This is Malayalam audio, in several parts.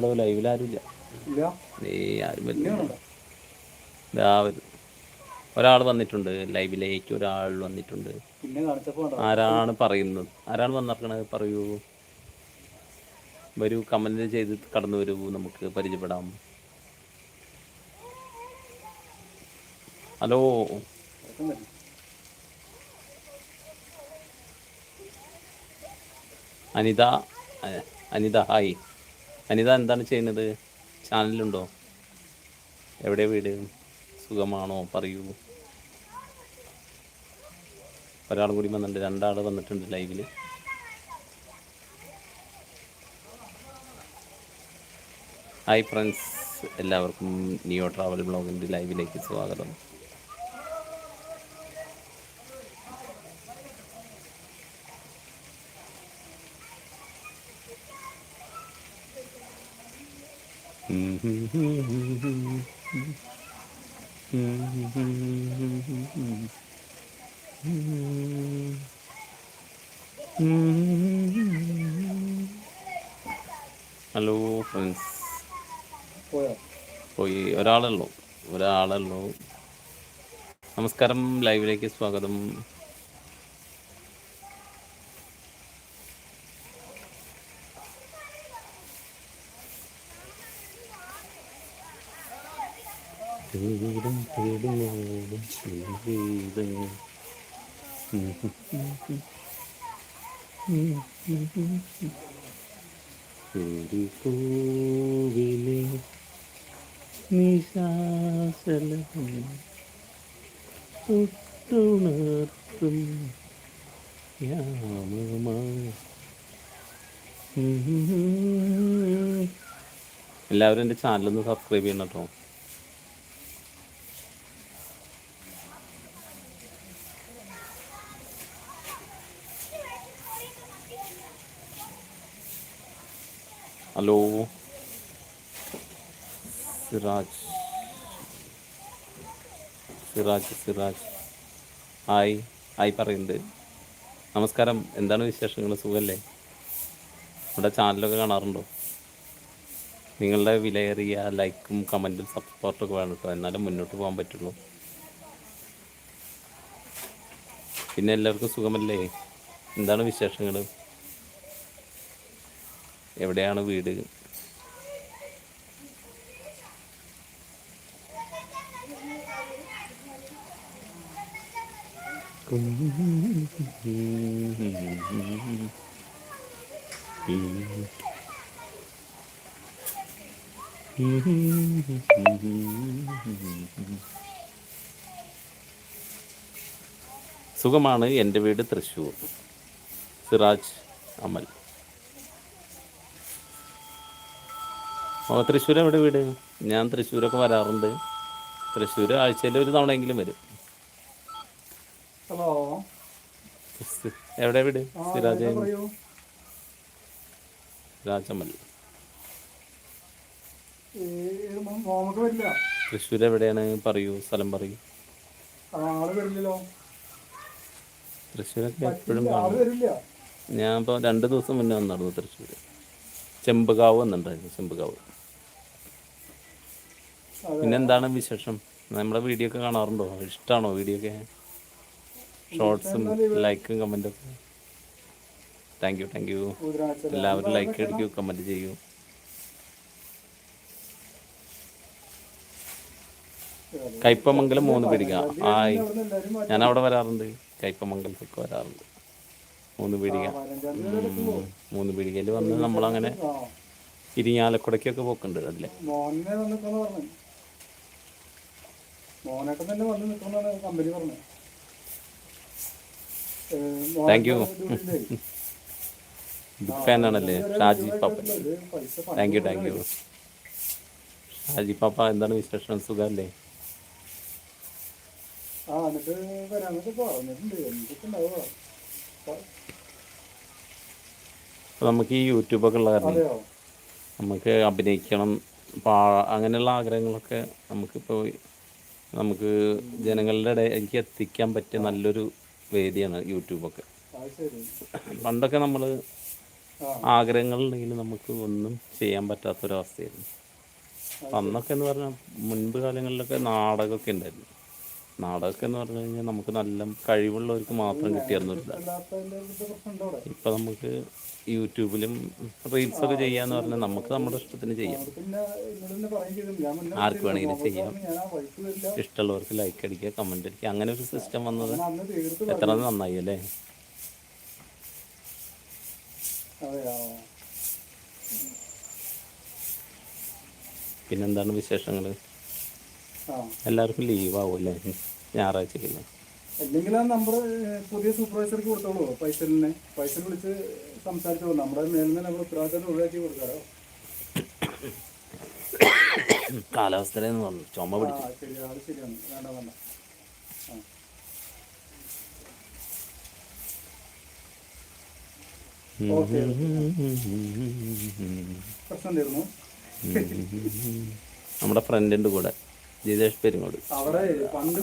ആരുമില്ലടോ ലൈവിൽ ഇല്ല. ആരും ഇല്ല വേണ്ട. ദാ വരും ഒരാൾ വന്നിട്ടുണ്ട് ലൈവിലേക്ക് ഒരാൾ വന്നിട്ടുണ്ട്. ആരാണ് പറയുന്നത്? ആരാണ് വന്നിറക്കണത്? പറയൂ. വരൂ കമന്റ് ചെയ്ത് കടന്നു വരൂ നമുക്ക് പരിചയപ്പെടാം. ഹലോ. അനിത അനിത ഹായ് അനിത എന്താണ് ചെയ്യുന്നത്? ചാനലുണ്ടോ എവിടെ വീട്? സുഖമാണോ? പറയൂ. ഒരാളും കൂടി വന്നിട്ടുണ്ട്. രണ്ടാൾ വന്നിട്ടുണ്ട് ലൈവിൽ ഹായ് ഫ്രണ്ട്സ്. എല്ലാവർക്കും ന്യൂ ട്രാവൽ ബ്ലോഗിന്റെ ലൈവിലേക്ക് സ്വാഗതം. ഹലോ ഫ്രണ്ട്സ് പോയോ? ഒരാളുള്ളൂ ഒരാളുള്ളൂ നമസ്കാരം. ലൈവിലേക്ക് സ്വാഗതം. തേടും ജീവിതം. ഒരു കോവിലെ നിശാസലം തൊട്ടുണർത്തും യാമമായി എല്ലാവരും എന്റെ ചാനലൊന്ന് സബ്സ്ക്രൈബ് ചെയ്യണം കേട്ടോ hello Siraj Siraj Siraj hi hi പറയുന്നത്. നമസ്കാരം. എന്താണ് വിശേഷങ്ങൾ? സുഖല്ലേ? നമ്മുടെ ചാനലൊക്കെ കാണാറുണ്ടോ? നിങ്ങളുടെ വിലയേറിയ ലൈക്കും കമന്റും സപ്പോർട്ടൊക്കെ വേണം കേട്ടോ. എന്നാലും മുന്നോട്ട് പോകാൻ പറ്റുള്ളൂ. പിന്നെ എല്ലാവർക്കും സുഖമല്ലേ? എന്താണ് വിശേഷങ്ങൾ എവിടെയാണ് വീട്? സുഖമാണ് എന്റെ വീട് തൃശ്ശൂർ. സിറാജ് അമൽ. ഓ തൃശ്ശൂർ എവിടെ വീട്? ഞാൻ തൃശ്ശൂരൊക്കെ വരാറുണ്ട്. തൃശ്ശൂർ ആഴ്ചയിൽ ഒരു തവണയെങ്കിലും വരും. ഹലോ. എവിടെ വീട്? സിരാജ രാജമല്ല തൃശ്ശൂർ എവിടെയാണ്? പറയൂ സ്ഥലം പറയൂ. തൃശ്ശൂരൊക്കെ എപ്പോഴും ഞാൻ ഇപ്പോൾ രണ്ട് ദിവസം മുന്നേ വന്നായിരുന്നു തൃശ്ശൂർ ചെമ്പകാവ് വന്നിട്ടുണ്ടായിരുന്നു ചെമ്പകാവ്. പിന്നെ എന്താണ് വിശേഷം? നമ്മുടെ വീഡിയോ ഒക്കെ കാണാറുണ്ടോ? ഇഷ്ടമാണോ വീഡിയോ ഒക്കെ? ഷോർട്സും ലൈക്കും കമന്റും ഒക്കെ. താങ്ക് യു താങ്ക് യു എല്ലാവരും ലൈക്ക് അടിക്കൂ കമന്റ് ചെയ്യൂ. കയ്പമംഗലം മൂന്ന് പിടിക്ക. ആയി. ഞാൻ അവിടെ വരാറുണ്ട്. കയ്പമംഗലത്തൊക്കെ വരാറുണ്ട്. മൂന്ന് പീടിക പതിനഞ്ചാം തീയതി വരെ എത്തുള്ളൂ. മൂന്ന് പീടികയിൽ വന്ന് നമ്മളങ്ങനെ ഇരിങ്ങാലക്കുടയ്ക്കൊക്കെ പോക്കുണ്ട് അതിലെ മോനെ വന്ന് നിൽക്കാന്ന് പറഞ്ഞു മോനൊക്കെ തന്നെ വന്ന് നിൽക്കണമെന്നാണ് കമ്പനി പറഞ്ഞത്. ബിഗ് ഫാൻ ആണല്ലേ? ഷാജി പാപ്പ. ഇത് പൈസ thank you thank you Shaji Pappa എന്താണ് വിശേഷം? സുഖമല്ലേ ആ എന്നിട്ട് വരാന്നൊക്കെ പറഞ്ഞിട്ടുണ്ട്. എന്തൊക്കെ ഉണ്ടാവുക? അപ്പോൾ നമുക്ക് ഈ യൂട്യൂബൊക്കെ ഉള്ള കാരണം നമുക്ക് അഭിനയിക്കണം പാ അങ്ങനെയുള്ള ആഗ്രഹങ്ങളൊക്കെ നമുക്കിപ്പോൾ നമുക്ക് ജനങ്ങളുടെ ഇടയിലേക്ക് എത്തിക്കാൻ പറ്റിയ നല്ലൊരു വേദിയാണ് യൂട്യൂബൊക്കെ പണ്ടൊക്കെ നമ്മൾ ആഗ്രഹങ്ങളുണ്ടെങ്കിൽ നമുക്ക് ഒന്നും ചെയ്യാൻ പറ്റാത്തൊരവസ്ഥയായിരുന്നു. അന്നൊക്കെ എന്ന് പറഞ്ഞാൽ മുൻപ് കാലങ്ങളിലൊക്കെ നാടകമൊക്കെ ഉണ്ടായിരുന്നു. നാടകമൊക്കെ എന്ന് പറഞ്ഞു കഴിഞ്ഞാൽ നമുക്ക് നല്ല കഴിവുള്ളവർക്ക് മാത്രം അവിടെ ഇപ്പം നമുക്ക് യൂട്യൂബിലും റീൽസ് ഒക്കെ ചെയ്യാന്ന് പറഞ്ഞാൽ നമുക്ക് നമ്മുടെ ഇഷ്ടത്തിന് ചെയ്യാം. ആർക്ക് വേണമെങ്കിലും ചെയ്യാം. ഇഷ്ടമുള്ളവർക്ക് ലൈക്ക് അടിക്കുക കമന്റ് അടിക്കുക. അങ്ങനെ ഒരു സിസ്റ്റം വന്നത് എത്ര നന്നായി അല്ലേ? പിന്നെന്താണ് വിശേഷങ്ങൾ എല്ലാവർക്കും ലീവ് ആവും അല്ലേ? ഞായറാഴ്ചക്കില്ല അല്ലെങ്കിൽ ആ നമ്പർ പുതിയ സൂപ്പർവൈസർക്ക് കൊടുത്തോളൂ. പൈസലിനെ. പൈസ വിളിച്ച് സംസാരിച്ചോളൂ. നമ്മുടെ നിന്ന് നമ്മൾ ഉത്തരവാദിത്തം ഒഴിവാക്കി കൊടുക്കാറോ കാലാവസ്ഥയിലെന്ന് പറഞ്ഞു. ചുമ പിടിച്ചു. ശരി. അത് ശരിയാണ്. വേണ്ട വേണ്ട. ആ. ഓക്കെ പ്രശ്നം തീർന്നു. നമ്മുടെ ഫ്രണ്ടിന്റെ കൂടെ ജിതേഷ് പെരുങ്ങോട്.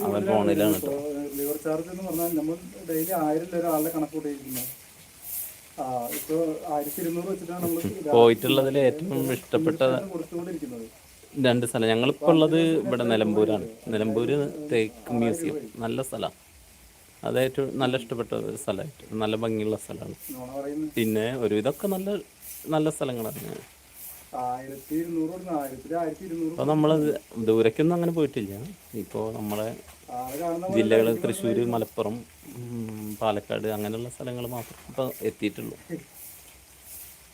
അവൻ ഫോണിലാണ് ലിവർ ചാർജ് എന്ന് പറഞ്ഞാൽ നമ്മൾ ഡെയിലി ആയിരം ഒരാളുടെ കണക്ക് കൂട്ടിയിരിക്കുന്നത് ആ ഇപ്പൊ ആയിരത്തി ഇരുന്നൂറ് വെച്ചിട്ടാണ് നമ്മൾ പോയിട്ടുള്ളതിൽ ഏറ്റവും ഇഷ്ടപ്പെട്ട രണ്ട് സ്ഥലം. ഞങ്ങളിപ്പോൾ ഉള്ളത് ഇവിടെ നിലമ്പൂരാണ്. നിലമ്പൂര് തേക്ക് മ്യൂസിയം. നല്ല സ്ഥലമാണ് അത് ഏറ്റവും നല്ല ഇഷ്ടപ്പെട്ട ഒരു സ്ഥലമായിട്ട് നല്ല ഭംഗിയുള്ള സ്ഥലമാണ്. പിന്നെ ഒരു ഇതൊക്കെ നല്ല നല്ല സ്ഥലങ്ങളാണ്. അപ്പോൾ നമ്മൾ ദൂരേക്കൊന്നും അങ്ങനെ പോയിട്ടില്ല. ഇപ്പോ നമ്മളെ ജില്ലകൾ തൃശ്ശൂർ മലപ്പുറം പാലക്കാട് അങ്ങനെയുള്ള സ്ഥലങ്ങൾ മാത്രം ഇപ്പോൾ എത്തിയിട്ടുള്ളൂ.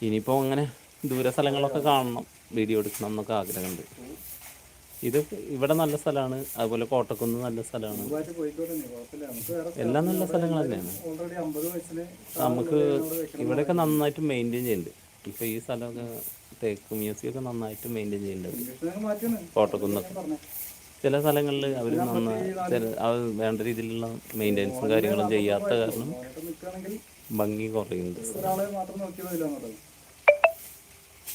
ഇനിയിപ്പോൾ അങ്ങനെ ദൂര സ്ഥലങ്ങളൊക്കെ കാണണം വീഡിയോ എടുക്കണം എന്നൊക്കെ ആഗ്രഹമുണ്ട്. ഇത് ഇവിടെ നല്ല സ്ഥലമാണ് അതുപോലെ കോട്ടക്കുന്ന് നല്ല സ്ഥലമാണ്. എല്ലാം നല്ല സ്ഥലങ്ങൾ തന്നെയാണ്. നമുക്ക് ഇവിടെയൊക്കെ നന്നായിട്ട് മെയിന്റെയിൻ ചെയ്യുന്നുണ്ട് ഇപ്പോൾ ഈ സ്ഥലമൊക്കെ തേക്ക് മ്യൂസിയം ഒക്കെ നന്നായിട്ട് മെയിന്റെയിൻ ചെയ്യുന്നുണ്ട് കോട്ടക്കുന്നൊക്കെ. ചില സ്ഥലങ്ങളിൽ അവർ നന്നായി ചില അത് വേണ്ട രീതിയിലുള്ള മെയിന്റെനൻസും കാര്യങ്ങളും ചെയ്യാത്ത കാരണം ഭംഗി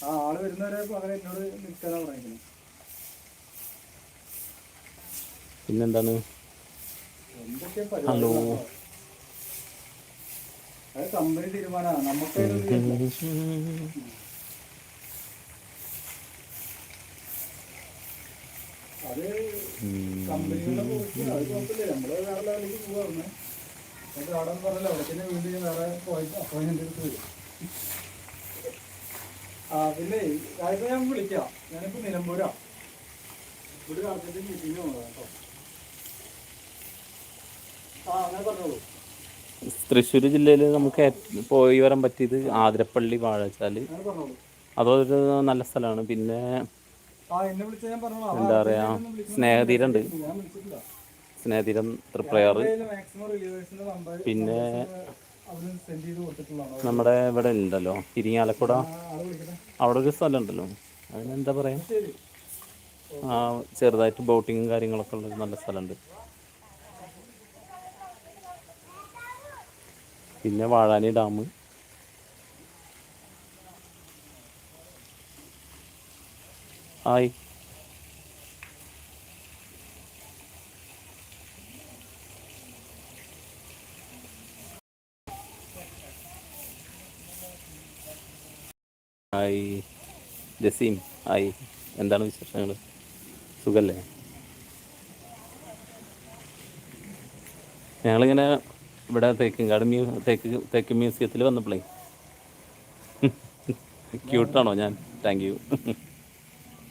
ആ ആൾ വരുന്നവരെ പകരം എന്നോട് പിന്നെന്താണ്? ഹലോ. അത് കമ്പനി തീരുമാനമാണ് നമുക്ക് അത് കമ്പനികളുടെ പോയിട്ട് അത് കുഴപ്പമില്ല. നമ്മൾ വേറെ ലെവലിലേക്ക് പോവാറുണ്ട് എന്നിട്ട് അവിടെ നിന്ന് പറഞ്ഞല്ലോ അവിടെ തന്നെ വീണ്ടും ഞാൻ വേറെ പോയിട്ട് അപ്പോയിൻമെന്റ് എടുത്ത് വരും. ആ പിന്നെ അതിപ്പോ ഞാൻ വിളിക്കാം. ഞാനിപ്പോ നിലമ്പൂരാ. ഇവിടെ അർജന്റ് മീറ്റിംഗ് കേട്ടോ. ആ അങ്ങനെ പറഞ്ഞോളൂ. തൃശ്ശൂർ ജില്ലയിൽ നമുക്ക് പോയി വരാൻ പറ്റിയത് ആതിരപ്പള്ളി വാഴച്ചാൽ അതൊരു നല്ല സ്ഥലമാണ്. പിന്നെ എന്താ പറയാ സ്നേഹതീരുണ്ട് സ്നേഹതീരം തൃപ്രയാറ് പിന്നെ നമ്മുടെ ഇവിടെ ഉണ്ടല്ലോ ഇരിങ്ങാലക്കുട. അവിടെ ഒരു സ്ഥലം ഉണ്ടല്ലോ. അതിനെന്താ പറയാ? ആ ചെറുതായിട്ട് ബോട്ടിങ്ങും കാര്യങ്ങളൊക്കെ ഉള്ള നല്ല സ്ഥലമുണ്ട്. പിന്നെ Vazhani dam. Hi hi Jaseem hi എന്താണ് വിശേഷങ്ങൾ? സുഖല്ലേ? ഞങ്ങളിങ്ങനെ ഇവിടെ തേക്കിങ്കാട് മ്യൂ തേക്ക് തേക്ക് മ്യൂസിയത്തിൽ വന്നപ്പോഴേ ക്യൂട്ടാണോ ഞാൻ? താങ്ക് യു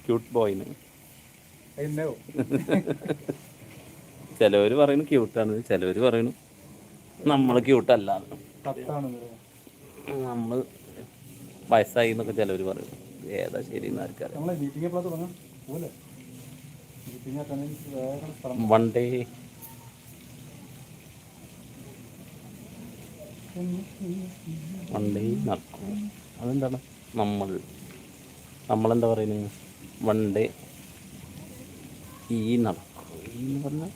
ക്യൂട്ട് ബോയിന് ചിലവര് ചിലവർ പറയുന്നു ക്യൂട്ടാണ് ചിലവർ പറയുന്നു നമ്മൾ ക്യൂട്ടല്ല നമ്മൾ നമ്മൾ വയസ്സായി എന്നൊക്കെ ചിലവർ പറയുന്നു ഏതാ ശരി എന്ന് ആർക്കറിയാം. നമ്മളെ വേറെ സ്ഥലം. വൺ ഡേ നടക്കും. അതെന്താണ്? നമ്മൾ. നമ്മളെന്താ പറയുന്നത് വണ്ടേ ഈ നടക്കും. ഈ എന്ന് പറഞ്ഞാൽ?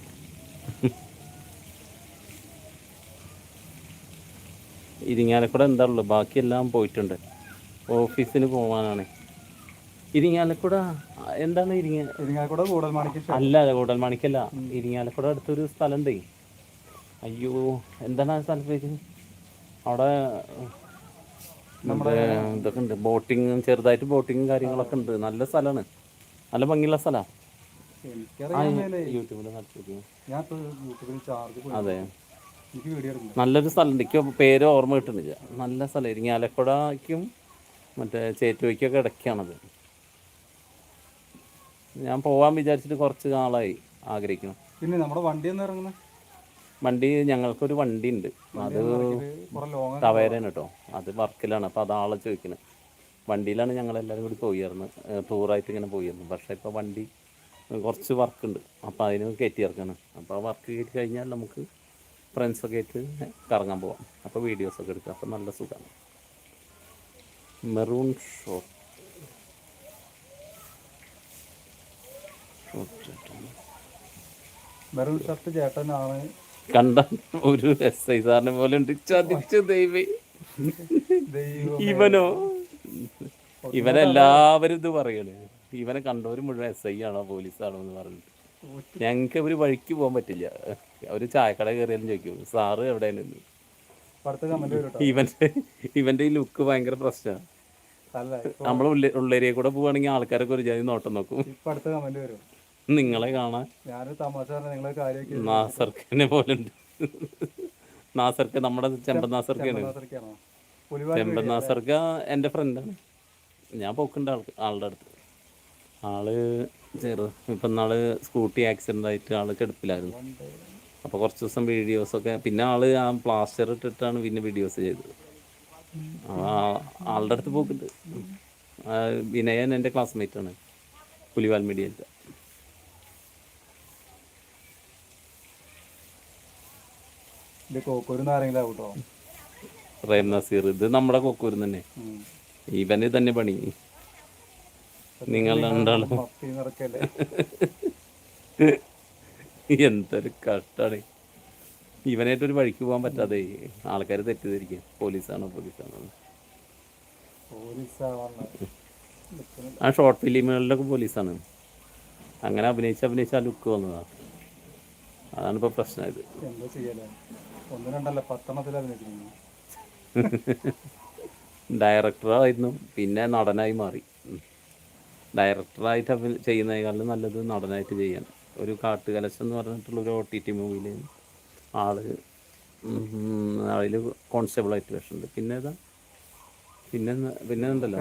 ഇരിങ്ങാലക്കുട എന്താ ഉള്ളു? ബാക്കിയെല്ലാം പോയിട്ടുണ്ട്. ഓഫീസിന് പോകാനാണ് ഇരിങ്ങാലക്കുട എന്താണ് ഇരിങ്ങ ഇരിങ്ങാലക്കുട കൂടൽ മാണിക്ക് അല്ല അല്ല കൂടൽ കൂടൽമാണിക്കല്ല ഇരിങ്ങാലക്കുട അടുത്തൊരു സ്ഥലമുണ്ടേ അയ്യോ എന്താണ് ആ സ്ഥലത്തേക്ക്? അവിടെ നമ്മുടെ ഇതൊക്കെ ഉണ്ട് ബോട്ടിങ്ങും ചെറുതായിട്ട് ബോട്ടിങ്ങും കാര്യങ്ങളൊക്കെ ഉണ്ട്. നല്ല സ്ഥലമാണ്. നല്ല ഭംഗിയുള്ള സ്ഥലമാണ് യൂട്യൂബിൽ അതെ. നല്ലൊരു സ്ഥലമുണ്ട്. എനിക്ക് പേര് ഓർമ്മ കിട്ടുന്നില്ല. നല്ല സ്ഥലം. ഇരിങ്ങാലക്കുടയ്ക്കും മറ്റേ ചേറ്റുവയ്ക്കൊക്കെ ഇടയ്ക്കാണത്. ഞാൻ പോവാൻ വിചാരിച്ചിട്ട് കുറച്ച് നാളായി ആഗ്രഹിക്കണം പിന്നെ നമ്മുടെ വണ്ടി എന്ന് ഇറങ്ങുന്നത്? വണ്ടി ഞങ്ങൾക്കൊരു വണ്ടി ഉണ്ട് അത് ടവേരയാണ് കേട്ടോ. അത് വർക്കിലാണ്. അപ്പോൾ അതാളെ ചോദിക്കുന്നത് വണ്ടിയിലാണ് ഞങ്ങൾ എല്ലാവരും കൂടി പോയിരുന്നത്. ടൂറായിട്ട് ഇങ്ങനെ പോയിരുന്നു. പക്ഷേ ഇപ്പോൾ വണ്ടി കുറച്ച് വർക്ക് ഉണ്ട് അപ്പോൾ അതിന് കയറ്റി ഇറക്കണം. അപ്പോൾ ആ വർക്ക് കയറ്റി കഴിഞ്ഞാൽ നമുക്ക് ഫ്രണ്ട്സൊക്കെ ആയിട്ട് കറങ്ങാൻ പോവാം. അപ്പോൾ വീഡിയോസൊക്കെ എടുക്കാം. അപ്പോൾ നല്ല സുഖമാണ്. Maroon shot shot maroon shirt ചേട്ടനാണ് കണ്ട ഒരു എസ് ഐ സാറിനെ പോലെ ഉണ്ട്. ചതിച്ചു ദൈവേ. ഇവനോ? ഇവനെല്ലാവരും ഇത് പറയണ്. ഇവനെ കണ്ടവര് മുഴുവൻ എസ് ഐ ആണോ പോലീസാണോ എന്ന് പറഞ്ഞിട്ട്. ഞങ്ങൾക്ക് ഒരു വഴിക്ക് പോകാൻ പറ്റില്ല. ഒരു ചായക്കട കയറിയാലും ചോദിക്കും സാറ് എവിടെയാണ്? ഇവന്റെ ഇവന്റെ ഈ ലുക്ക് ഭയങ്കര പ്രശ്നമാണ് നമ്മളെ ഉള്ളേരിയ കൂടെ പോവാണെങ്കിൽ ആൾക്കാരൊക്കെ ഒരു ജാതി നോട്ടം നോക്കും. നിങ്ങളെ കാണാൻ. നാസർക്കനെ പോലെ ഉണ്ട്. നാസർക്ക് നമ്മുടെ ചെമ്പൻ നാസർക്കാണ് ചെമ്പൻ നാസർക്ക എന്റെ ഫ്രണ്ടാണ് ഞാൻ പോക്കുണ്ട് ആൾക്ക് ആളുടെ അടുത്ത്. ആൾ ചെറു ഇപ്പം നാൾ സ്കൂട്ടി ആക്സിഡന്റ് ആയിട്ട് ആൾ കിടപ്പിലായിരുന്നു. അപ്പോൾ കുറച്ച് ദിവസം വീഡിയോസ് ഒക്കെ പിന്നെ ആൾ ആ പ്ലാസ്റ്റർ ഇട്ടിട്ടാണ് പിന്നെ വീഡിയോസ് ചെയ്തത്. ആളുടെ അടുത്ത് പോക്കുണ്ട്. വിനയൻ എന്റെ ക്ലാസ്മേറ്റ് ആണ്. പുലിവാൽ മീഡിയയിലത്തെ ഇത് കോക്കൂര് നാരെങ്കിലും കേട്ടോ റേം നസീർ ഇത് നമ്മുടെ കൊക്കൂർ തന്നെ. ഇവന് തന്നെ പണി. നിങ്ങൾ രണ്ടാളും. എന്തൊരു കഷ്ടാണ്. ഇവനായിട്ട് ഒരു വഴിക്ക് പോകാൻ പറ്റാതെ ആൾക്കാർ തെറ്റിദ്ധരിക്കും. പോലീസാണോ പോലീസാണോ? ആ ഷോർട്ട് ഫിലിമുകളിലൊക്കെ പോലീസാണ്. അങ്ങനെ അഭിനയിച്ച് അഭിനയിച്ച ആ ലുക്ക് വന്നതാണ് അതാണ് ഇപ്പോൾ ഇത്. എന്താ ചെയ്യലേ? ഒന്ന് രണ്ടല്ല പത്തെണ്ണത്തിൽ അഭിനയിച്ചിരുന്നു ഡയറക്ടറായിരുന്നു പിന്നെ നടനായി മാറി. ഡയറക്ടറായിട്ട് ചെയ്യുന്നതിനേക്കാളും നല്ലത് നടനായിട്ട് ചെയ്യാൻ. ഒരു കാട്ടുകലശം എന്ന് പറഞ്ഞിട്ടുള്ള ഒരു ഒ ടി ടി മൂവിയിൽ ആൾ അതിൽ കോൺസ്റ്റബിളായിട്ട് വേഷമുണ്ട്. പിന്നെ ഏതാ? പിന്നെ പിന്നെ ഉണ്ടല്ലോ.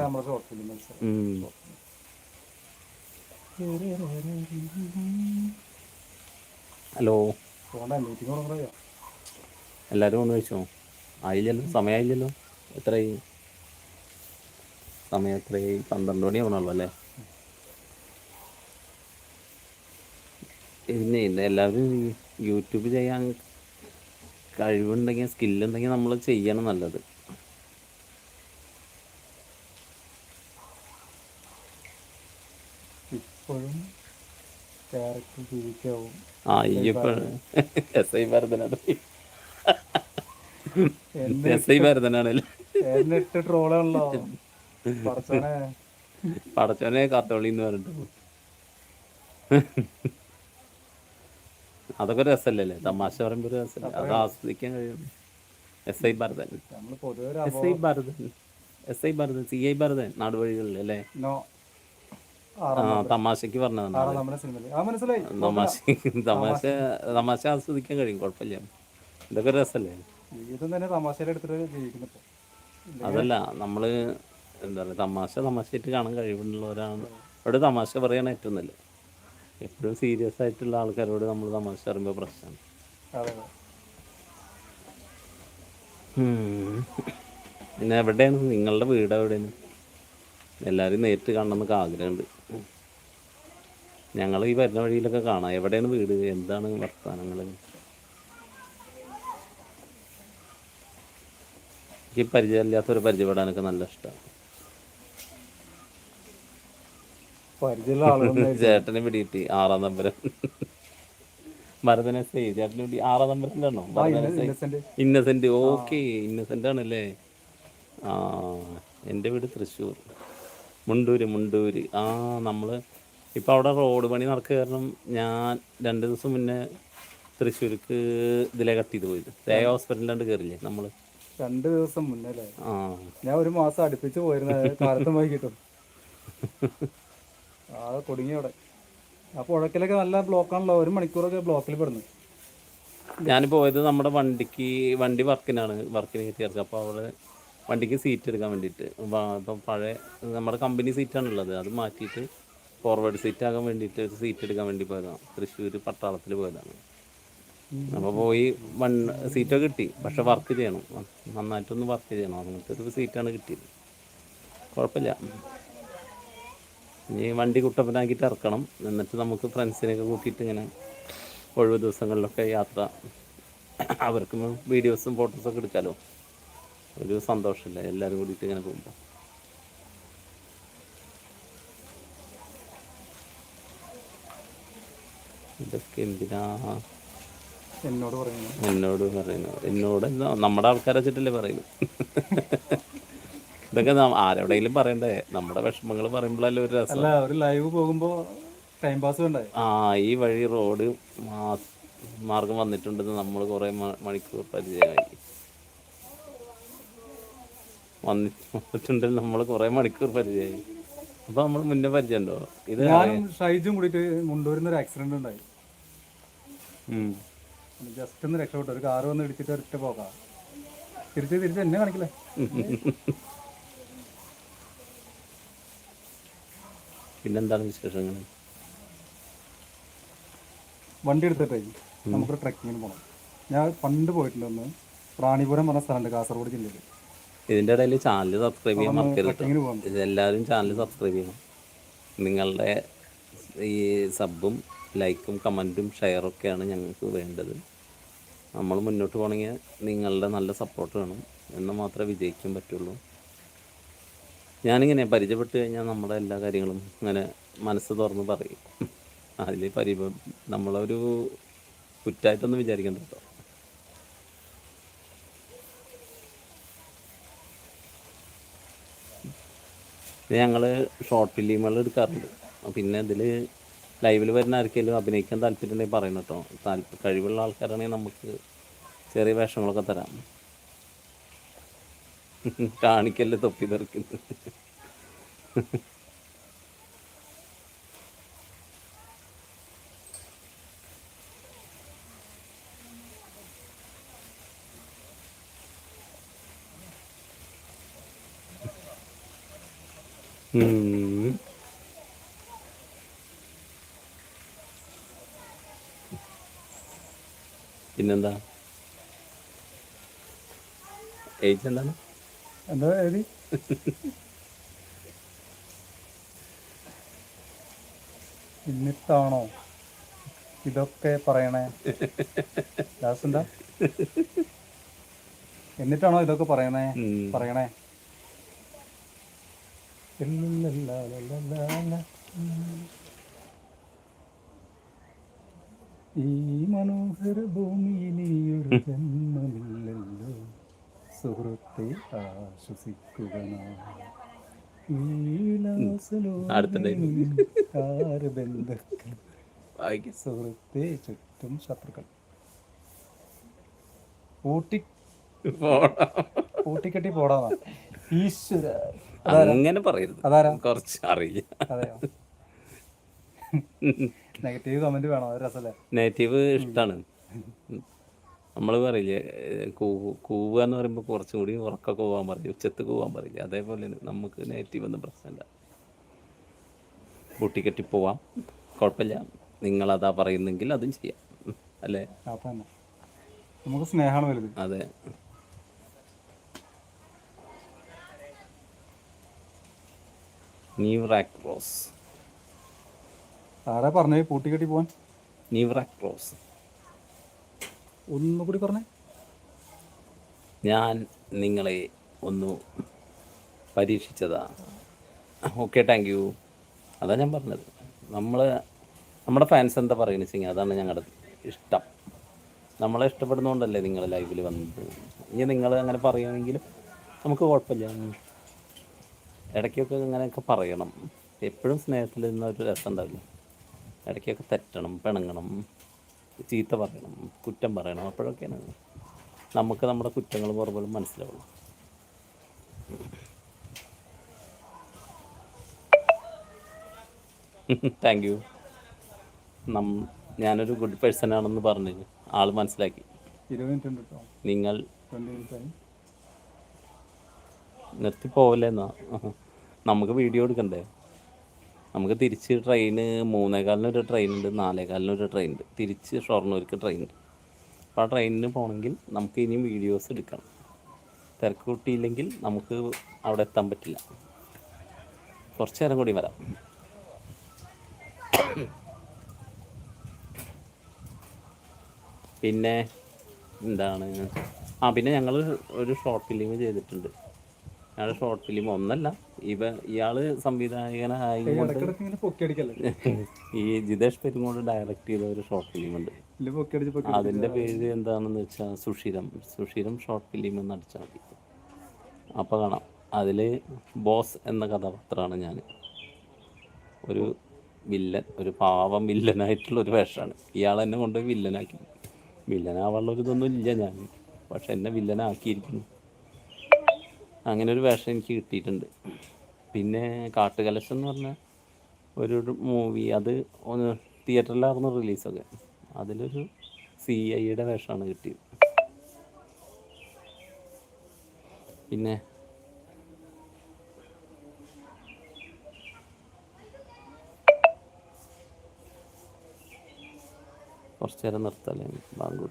ഹലോ. എല്ലാവരും ഒന്ന് വെച്ചോ ആയില്ലല്ലോ സമയമായില്ലല്ലോ എത്രയായി? സമയം എത്രയായി? പന്ത്രണ്ട് മണി ആവണല്ലോ അല്ലേ? പിന്നെ എല്ലാവരും യൂട്യൂബ് ചെയ്യാൻ കഴിവുണ്ടെങ്കിൽ സ്കില്ലുണ്ടെങ്കിൽ നമ്മൾ ചെയ്യണം നല്ലത്. ഇപ്പോഴും ക്യാരക്ടർ ജീവിക്കാവും. ആ ഈ എസ് ഐ ഭരതനാണ് എന്നിട്ട് ട്രോളാണല്ലോ പടച്ചോനെ. കാത്തോളി എന്ന് പറഞ്ഞിട്ട് അതൊക്കെ രസല്ലേ രസമല്ലേ തമാശ പറയുമ്പോ രസമല്ലേ അത് ആസ്വദിക്കാൻ കഴിയും. S I Bharathan. S I Bharathan. S I Bharathan C I Bharathan നാടുവഴികളിൽ അല്ലേ? തമാശക്ക് പറഞ്ഞതാണ്. തമാശ തമാശ തമാശ ആസ്വദിക്കാൻ കഴിയും. കുഴപ്പമില്ല. ഇതൊക്കെ രസല്ലേ? രസമല്ലേ ജീവിതം തന്നെ തമാശയിലെടുത്തിട്ട് ജീവിക്കുന്നു ഇപ്പൊ. അതല്ല നമ്മൾ എന്താ പറയുക തമാശ തമാശയായിട്ട് കാണാൻ കഴിവുള്ളവരാണ്. അവിടെ തമാശ പറയാണ് ഏറ്റവും നല്ലത്. എപ്പോഴും സീരിയസ് ആയിട്ടുള്ള ആൾക്കാരോട് നമ്മൾ തമാശ പറയുമ്പോൾ പ്രശ്നമാണ്. പിന്നെ എവിടെയാണ്? നിങ്ങളുടെ വീട് എവിടെയാണ്? എല്ലാവരും നേരിട്ട് കാണണമെന്നൊക്കെ ആഗ്രഹമുണ്ട്. ഞങ്ങൾ ഈ വരുന്ന വഴിയിലൊക്കെ കാണാം. എവിടെയാണ് വീട്? എന്താണ് വർത്തമാനങ്ങൾ എനിക്ക് പരിചയമില്ലാത്തൊരു പരിചയപ്പെടാനൊക്കെ നല്ല ഇഷ്ടമാണ് ചേട്ടനെ പിടിയിട്ട് ആറാം നമ്പരം. ഭരതനെ സേ ചേട്ടനെ പിടി ആറാം നമ്പരത്തിലാണോ? ഇന്നസെന്റ്. ഇന്നസെന്റ്. ഓക്കെ ഇന്നസെന്റ് ആണല്ലേ? ആ എന്റെ വീട് തൃശ്ശൂർ. മുണ്ടൂര് മുണ്ടൂര്. ആ നമ്മൾ ഇപ്പോൾ അവിടെ റോഡ് പണി നടക്കുക കാരണം ഞാൻ രണ്ട് ദിവസം മുന്നേ തൃശ്ശൂർക്ക് ഇതിലെ കട്ട് ചെയ്ത് പോയത് തേയ ഹോസ്പിറ്റലിലാണ്ട് കയറില്ലേ നമ്മൾ രണ്ട് ദിവസം മുന്നേ അല്ലേ? ആ. ഞാൻ ഒരു മാസം അടുപ്പിച്ച് പോയിരുന്ന കാലത്തും വൈകിട്ടും. ആ കൊടുങ്ങി അവിടെ. ആ പുഴക്കിലൊക്കെ നല്ല ബ്ലോക്കാണല്ലോ ഒരു മണിക്കൂറൊക്കെ ബ്ലോക്കിൽ പെടുന്നു. ഞാൻ പോയത് നമ്മുടെ വണ്ടിക്ക് വണ്ടി വർക്കിനാണ്. വർക്കിന് കയറ്റിയിറക്കുക അപ്പോൾ അവിടെ വണ്ടിക്ക് സീറ്റ് എടുക്കാൻ വേണ്ടിയിട്ട്. ഇപ്പം പഴയ നമ്മുടെ കമ്പനി സീറ്റാണുള്ളത് അത് മാറ്റിയിട്ട് ഫോർവേഡ് സീറ്റ് ആകാൻ വേണ്ടിയിട്ട് ഒരു സീറ്റ് എടുക്കാൻ വേണ്ടി പോയതാണ് തൃശ്ശൂർ പട്ടാളത്തിൽ പോയതാണ്. അപ്പോൾ പോയി വൺ സീറ്റൊക്കെ കിട്ടി. പക്ഷെ വർക്ക് ചെയ്യണം. നന്നായിട്ടൊന്ന് വർക്ക് ചെയ്യണം. അങ്ങനത്തെ ഒരു സീറ്റാണ് കിട്ടിയത്. കുഴപ്പമില്ല. ഇനി വണ്ടി കുട്ടപ്പനാക്കിയിട്ട് ഇറക്കണം. എന്നിട്ട് നമുക്ക് ഫ്രണ്ട്സിനെയൊക്കെ കൂട്ടിയിട്ട് ഇങ്ങനെ ഒഴിവ് ദിവസങ്ങളിലൊക്കെ യാത്ര അവർക്കും വീഡിയോസും ഫോട്ടോസൊക്കെ എടുക്കാമല്ലോ ഒരു സന്തോഷമില്ല? എല്ലാവരും കൂടിയിട്ട് ഇങ്ങനെ പോകുമ്പോൾ ഇതൊക്കെ എന്തിനാ? എന്നോട് പറയുന്നു. എന്നോട് പറയുന്നു. എന്നോട് എന്താ നമ്മുടെ ആൾക്കാരെ വെച്ചിട്ടല്ലേ പറയുന്നു ഇതൊക്കെ ആരെവിടെയെങ്കിലും ആരോടെങ്കിലും പറയണ്ടേ? നമ്മുടെ വിഷമങ്ങൾ പറയുമ്പോഴല്ലേ ഒരു രസം. അല്ല ഒരു ലൈവ് പോകുമ്പോ ടൈം പാസ് ആ ഈ വഴി റോഡ് മാർഗം വന്നിട്ടുണ്ടെന്ന് നമ്മൾ കുറെ മണിക്കൂർ പരിചയമായി. വന്നിട്ടുണ്ടെങ്കിൽ നമ്മൾ കുറേ മണിക്കൂർ പരിചയമായി. അപ്പൊ നമ്മൾ മുന്നേ പരിചയമുണ്ടോ? ഇത് ഷൈജും കൂടിയിട്ട് മുണ്ടൂരിന്ന് ഒരു ആക്സിഡന്റ് ഉണ്ടായി. ജസ്റ്റ് ഒന്ന് രക്ഷപ്പെട്ടു. ഒരു കാറ് വന്ന് ഇടിച്ചിട്ട് ഒരൊറ്റ പോകാം തിരിച്ച് തിരിച്ച് എന്നെ കാണിക്കില്ലേ? പിന്നെന്താണ് വിശേഷങ്ങൾ? വണ്ടി എടുത്തിട്ടേ നമുക്കൊരു ട്രക്കിങ്ങിന് പോകണം ഞാൻ പണ്ട് പോയിട്ടുണ്ട് ഒന്ന് റാണിപുരം പറഞ്ഞ സ്ഥലമുണ്ട് കാസർഗോഡ് ജില്ലയിൽ ഇതിന്റെ ഇടയിൽ ചാനൽ സബ്സ്ക്രൈബ് ചെയ്യാൻ മറക്കരുത് എല്ലാവരും ചാനൽ സബ്സ്ക്രൈബ് ചെയ്യണം. നിങ്ങളുടെ ഈ സബും ലൈക്കും കമന്റും ഷെയറൊക്കെയാണ് ഞങ്ങൾക്ക് വേണ്ടത്. നമ്മൾ മുന്നോട്ട് പോകണമെങ്കിൽ നിങ്ങളുടെ നല്ല സപ്പോർട്ട് വേണം. എന്നാൽ മാത്രമേ വിജയിക്കാൻ പറ്റുള്ളൂ. ഞാനിങ്ങനെ പരിചയപ്പെട്ട് കഴിഞ്ഞാൽ നമ്മുടെ എല്ലാ കാര്യങ്ങളും ഇങ്ങനെ മനസ്സ് തുറന്ന് പറയും. അതിൽ പരിഭ നമ്മളൊരു കുറ്റായിട്ടൊന്നും വിചാരിക്കണ്ട കേട്ടോ ഞങ്ങൾ ഷോർട്ട് ഫിലിമുകൾ എടുക്കാറുണ്ട്. പിന്നെ ഇതിൽ ലൈവിൽ വരുന്ന ആർക്കെങ്കിലും അഭിനയിക്കാൻ താല്പര്യമുണ്ടെങ്കിൽ പറയണം കേട്ടോ. താല്പ കഴിവുള്ള ആൾക്കാരാണെങ്കിൽ നമുക്ക് ചെറിയ വേഷങ്ങളൊക്കെ തരാം. കാണിക്കല്ലേ തൊപ്പി തെറിക്കുന്നത്. ഉം. പിന്നെന്താ? ഏജ് എന്താണ്? എന്താ എന്നിട്ടാണോ ഇതൊക്കെ പറയണേ. ദാസ് എന്താ എന്നിട്ടാണോ ഇതൊക്കെ പറയണേ. പറയണേ. ഇല്ലല്ലല്ലല്ലല്ല. ഈ മനോഹര ഭൂമിയിൽ ഒരു ജന്മമില്ലല്ലോ. സുഹൃത്തെ ആശ്വസിക്കുക. സുഹൃത്തെ ചുറ്റും ശത്രുക്കൾ. ഊട്ടി. ഊട്ടിക്കെട്ടി പോടാ ഈശ്വര. അങ്ങനെ പറയരുത്. അതാരാ? കുറച്ച് അറിയില്ല അതെയോ? നെഗറ്റീവ് കമന്റ് വേണോ. അത് രസല്ലേ? നേറ്റീവ് ഇഷ്ടമാണ് നമ്മൾ പറയില്ലേ കൂവുക എന്ന് പറയുമ്പോൾ കുറച്ചും കൂടി ഉറക്കൊക്കെ പോകാൻ പറയും. ഉച്ചത്ത് പോകാൻ പറയില്ല. അതേപോലെ നമുക്ക് നെഗറ്റീവ് ഒന്നും പ്രശ്നമില്ല. കൂട്ടിക്കെട്ടി പോവാം. കുഴപ്പമില്ല. നിങ്ങൾ അതാ പറയുന്നെങ്കിൽ അതും ചെയ്യാം. അല്ലേ? നമുക്ക് സ്നേഹമാണ് വലുത്. അതെ. ന്യൂ റാക്ക് ക്രോസ് ആരാ പറഞ്ഞേ പൂട്ടിക്കെട്ടി പോവാൻ. നീവ്രാക് ക്രോസ് ഒന്നുകൂടി പറഞ്ഞേ. ഞാൻ നിങ്ങളെ ഒന്ന് പരീക്ഷിച്ചതാ. ഓക്കെ താങ്ക് യു അതാ ഞാൻ പറഞ്ഞത്. നമ്മൾ നമ്മുടെ ഫാൻസ് എന്താ പറയുന്നത് വെച്ചാൽ അതാണ് ഞങ്ങളുടെ ഇഷ്ടം. നമ്മളെ ഇഷ്ടപ്പെടുന്നതുകൊണ്ടല്ലേ നിങ്ങൾ ലൈവിൽ വന്നത്. ഇനി നിങ്ങൾ അങ്ങനെ പറയുകയാണെങ്കിലും നമുക്ക് കുഴപ്പമില്ല. ഇടയ്ക്കൊക്കെ അങ്ങനെയൊക്കെ പറയണം. എപ്പോഴും സ്നേഹത്തിൽ നിന്നൊരു രസം ഉണ്ടാവില്ല? ഇടയ്ക്കൊക്കെ തെറ്റണം പിണങ്ങണം ചീത്ത പറയണം കുറ്റം പറയണം അപ്പോഴൊക്കെയാണ് നമുക്ക് നമ്മുടെ കുറ്റങ്ങൾ പുറപോലും മനസ്സിലാവുള്ളൂ. താങ്ക് യു നം ഞാനൊരു ഗുഡ് പേഴ്സൺ ആണെന്ന് പറഞ്ഞു. ആൾ മനസ്സിലാക്കി. നിങ്ങൾ നിർത്തി പോവല്ലേ എന്നാ? നമുക്ക് വീഡിയോ എടുക്കണ്ടേ? നമുക്ക് തിരിച്ച് ട്രെയിന് മൂന്നേകാലിനൊരു ട്രെയിൻ ഉണ്ട് നാലേകാലിനൊരു ട്രെയിൻ ഉണ്ട് തിരിച്ച് ഷൊർണൂർക്ക് ട്രെയിൻ ഉണ്ട് അപ്പോൾ ആ ട്രെയിനിന് പോകണമെങ്കിൽ നമുക്ക് ഇനിയും വീഡിയോസ് എടുക്കണം. തിരക്ക് കൂട്ടിയില്ലെങ്കിൽ നമുക്ക് അവിടെ എത്താൻ പറ്റില്ല. കുറച്ച് നേരം കൂടി വരാം. പിന്നെ എന്താണ്? ആ പിന്നെ ഞങ്ങൾ ഒരു ഷോർട്ട് ഫിലിം ചെയ്തിട്ടുണ്ട്. ഞങ്ങളുടെ ഷോർട്ട് ഫിലിം ഒന്നല്ല ഇവ ഇയാൾ സംവിധായകനായി ഈ ജിതേഷ് പെരുമോട് ഡയറക്ട് ചെയ്ത ഒരു ഷോർട്ട് ഫിലിം ഉണ്ട് അതിന്റെ പേര് എന്താണെന്ന് വെച്ചാൽ സുഷിരം. സുഷിരം ഷോർട്ട് ഫിലിം എന്ന് അടിച്ചാൽ മതി. അപ്പോൾ കാണാം. അതിൽ ബോസ് എന്ന കഥാപാത്രമാണ് ഞാൻ ഒരു വില്ലൻ ഒരു പാവം വില്ലനായിട്ടുള്ള ഒരു വേഷമാണ്. ഇയാൾ എന്നെ കൊണ്ട് വില്ലനാക്കി. വില്ലനാവാനുള്ള ഒരു ഇതൊന്നും ഇല്ല ഞാൻ പക്ഷെ എന്നെ വില്ലനാക്കിയിരിക്കുന്നു. അങ്ങനെ ഒരു വേഷം എനിക്ക് കിട്ടിയിട്ടുണ്ട്. പിന്നെ കാട്ടുകലശം എന്ന് പറഞ്ഞ ഒരു മൂവി അത് ഒന്ന് തിയേറ്ററിലായിരുന്നു റിലീസൊക്കെ അതിലൊരു സി ഐയുടെ വേഷമാണ് കിട്ടിയത്. പിന്നെ കുറച്ചു നേരം നിർത്തല്ലേ ബാങ്ക്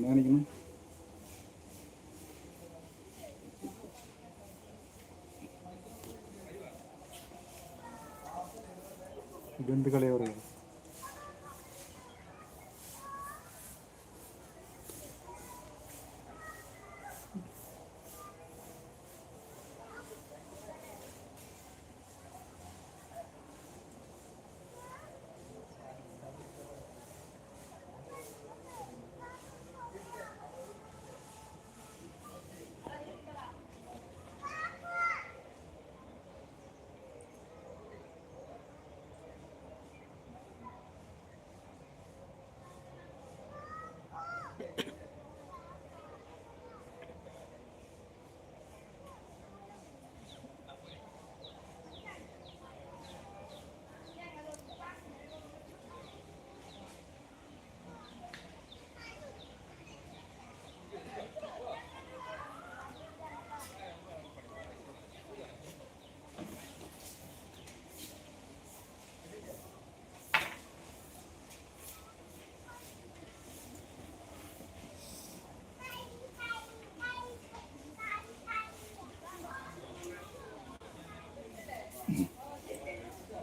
എന്നെ ഇതെന്ത് കളിയാ പറയുക?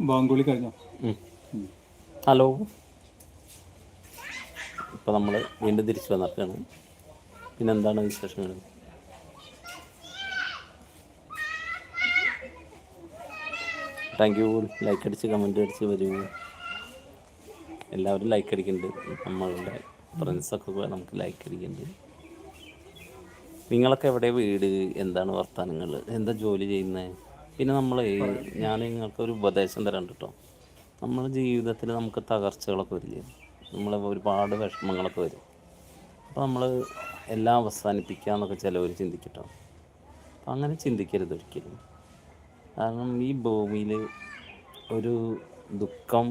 ബാങ്കുളി കഴിഞ്ഞോ? ഹലോ. ഇപ്പോൾ നമ്മൾ വീണ്ടും തിരിച്ചു വന്നിട്ടാണ് പിന്നെ എന്താണ് വിശേഷങ്ങൾ? താങ്ക് യു ലൈക്ക് അടിച്ച് കമന്റ് അടിച്ച് വരൂ. എല്ലാവരും ലൈക്ക് അടിക്കുന്നുണ്ട് നമ്മളുടെ ഫ്രണ്ട്സൊക്കെ നമുക്ക് ലൈക്ക് അടിക്കുന്നുണ്ട് നിങ്ങളൊക്കെ എവിടെ വീട്? എന്താണ് വർത്തമാനങ്ങൾ എന്താ ജോലി ചെയ്യുന്നത് പിന്നെ നമ്മൾ ഞാൻ നിങ്ങൾക്ക് ഒരു ഉപദേശം തരാൻ കേട്ടോ നമ്മുടെ ജീവിതത്തിൽ നമുക്ക് തകർച്ചകളൊക്കെ വരില്ലേ? നമ്മൾ ഒരുപാട് വിഷമങ്ങളൊക്കെ വരും. അപ്പോൾ നമ്മൾ എല്ലാം അവസാനിപ്പിക്കുക എന്നൊക്കെ ചിലവർ ചിന്തിക്കട്ടോ. അപ്പം അങ്ങനെ ചിന്തിക്കരുത് ഒരിക്കലും. കാരണം ഈ ഭൂമിയിൽ ഒരു ദുഃഖം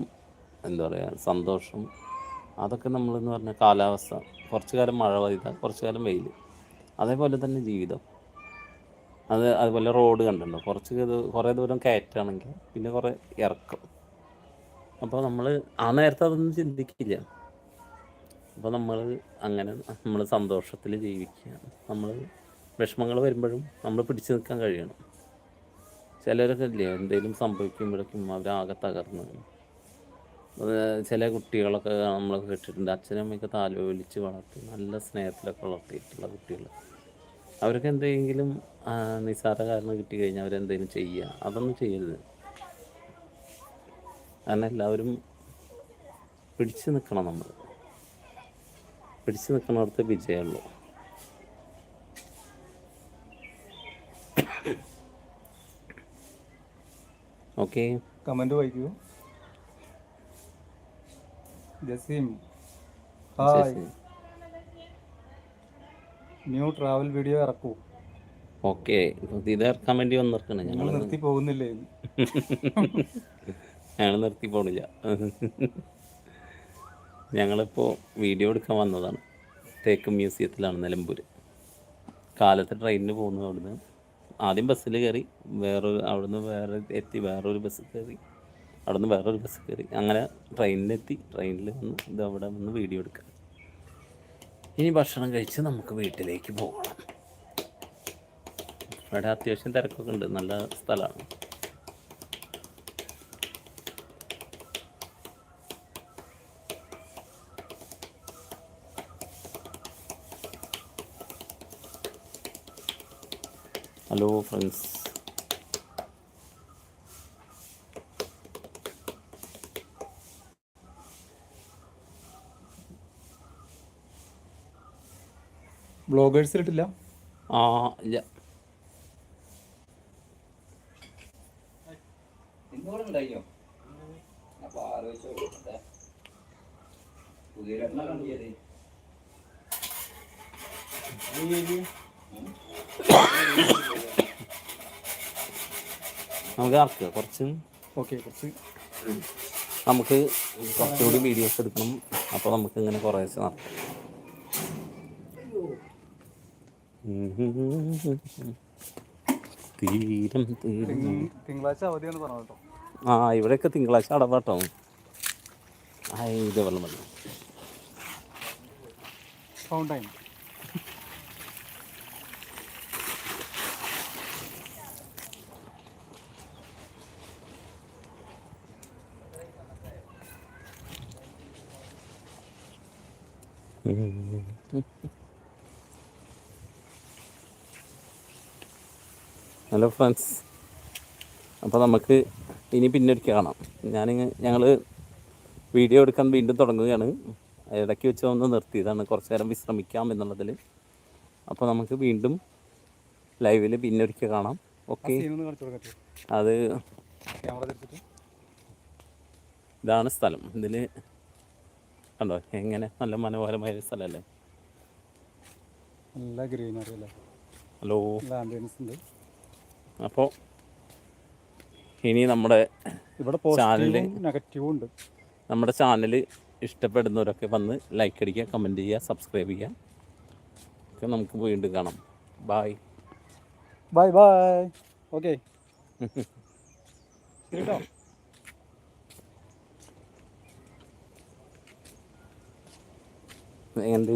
എന്താ പറയുക സന്തോഷം അതൊക്കെ നമ്മളെന്ന് പറഞ്ഞാൽ കാലാവസ്ഥ. കുറച്ച് കാലം മഴ പെയ്താൽ കുറച്ച് കാലം വെയിൽ അതേപോലെ തന്നെ ജീവിതം. അത് അതുപോലെ റോഡ് കണ്ടല്ലോ കുറച്ച് കുറേ ദൂരം കയറ്റാണെങ്കിൽ പിന്നെ കുറേ ഇറക്കും. അപ്പോൾ നമ്മൾ ആ നേരത്തെ അതൊന്നും ചിന്തിക്കില്ല. അപ്പോൾ നമ്മൾ അങ്ങനെ നമ്മൾ സന്തോഷത്തിൽ ജീവിക്കുക. നമ്മൾ വിഷമങ്ങൾ വരുമ്പോഴും നമ്മൾ പിടിച്ചു നിൽക്കാൻ കഴിയണം. ചിലരൊക്കെ ഇല്ലേ എന്തെങ്കിലും സംഭവിക്കുമ്പോഴേക്കും അവരാകെ തകർന്ന് ചില കുട്ടികളൊക്കെ നമ്മളൊക്കെ കേട്ടിട്ടുണ്ട്. അച്ഛനമ്മയൊക്കെ താലോലിച്ച് വളർത്തി നല്ല സ്നേഹത്തിലൊക്കെ വളർത്തിയിട്ടുള്ള കുട്ടികൾ അവർക്ക് എന്തെങ്കിലും നിസ്സാര കാരണം കിട്ടി കഴിഞ്ഞാൽ അവരെന്തെങ്കിലും ചെയ്യുക അതൊന്നും ചെയ്യരുത്. കാരണം എല്ലാവരും പിടിച്ചു നിൽക്കണം നമ്മൾ പിടിച്ചു നിൽക്കുന്നിടത്ത് വിജയമുള്ളൂ ഓക്കെ? കമന്റ് വായിക്കൂ. Jaseem. Hi. New travel video ഇറക്കൂ. Okay ഇത് ഇറക്കാൻ വേണ്ടി വന്നിരിക്കണം നിങ്ങൾ ഞങ്ങൾ നിർത്തി പോകുന്നില്ലേ? ഞങ്ങൾ നിർത്തി പോണില്ല. ഞങ്ങളിപ്പോൾ വീഡിയോ എടുക്കാൻ വന്നതാണ്. തേക്ക് മ്യൂസിയത്തിലാണ് നിലമ്പൂർ കാലത്ത് ട്രെയിനിന് പോകുന്നു അവിടുന്ന്. ആദ്യം ബസ്സിൽ കയറി വേറൊരു അവിടുന്ന് വേറെ എത്തി വേറൊരു ബസ്സിൽ കയറി അവിടുന്ന് വേറൊരു ബസ്സിൽ കയറി. അങ്ങനെ ട്രെയിനിലെത്തി ട്രെയിനിൽ വന്ന് ഇത് അവിടെ വന്ന് വീഡിയോ എടുക്കാം ഇനി ഭക്ഷണം കഴിച്ച് നമുക്ക് വീട്ടിലേക്ക് പോകണം. ഇവിടെ അത്യാവശ്യം തിരക്കൊക്കെ ഉണ്ട്. നല്ല സ്ഥലമാണ്. ഹലോ ഫ്രണ്ട്സ് ബ്ലോഗേഴ്സിലിട്ടില്ല ആ ഇല്ല. നമുക്ക് ആർക്കുക കുറച്ച്. ഓക്കെ കുറച്ച്. നമുക്ക് കുറച്ചുകൂടി വീഡിയോസ് എടുക്കണം. അപ്പോൾ നമുക്ക് ഇങ്ങനെ കുറേശ്ശെ നടക്കാം. തീരം തീരം തിങ്- തിങ്കളാഴ്ച അവധിയാണ് പറഞ്ഞോ ആ ഇവിടെയൊക്കെ തിങ്കളാഴ്ച അടവാട്ടോ ആ ഇത് വെള്ളം മതി ഫൗണ്ട് ടൈം ഹലോ ഫ്രണ്ട്സ് അപ്പോൾ നമുക്ക് ഇനി പിന്നെ ഒരിക്കൽ കാണാം. ഞാൻ ഞങ്ങൾ വീഡിയോ എടുക്കാൻ വീണ്ടും തുടങ്ങുകയാണ്. ഇടയ്ക്ക് വെച്ച് ഒന്ന് നിർത്തിയതാണ്. കുറച്ച് നേരം വിശ്രമിക്കാം എന്നുള്ളതിൽ അപ്പോൾ നമുക്ക് വീണ്ടും ലൈവിൽ പിന്നെ ഒരിക്കൽ കാണാം. ഓക്കെ അത് ഇതാണ് സ്ഥലം. ഇതിൽ കണ്ടോ? എങ്ങനെ? നല്ല മനോഹരമായ ഒരു സ്ഥലമല്ലേ നല്ല ഗ്രീനറി അല്ലേ? ഹലോ ആംബിയൻസ് ഉണ്ട്. അപ്പോൾ ഇനി നമ്മുടെ ഇവിടെ ചാനൽ നെഗറ്റീവ് ഉണ്ട്. നമ്മുടെ ചാനൽ ഇഷ്ടപ്പെടുന്നവരൊക്കെ വന്ന് ലൈക്ക് അടിക്കുക കമന്റ് ചെയ്യുക സബ്സ്ക്രൈബ് ചെയ്യുക. ഒക്കെ നമുക്ക് വീണ്ടും കാണാം. ബായ് ബൈ ബായ് ഓക്കെ കേട്ടോ? എന്ത്?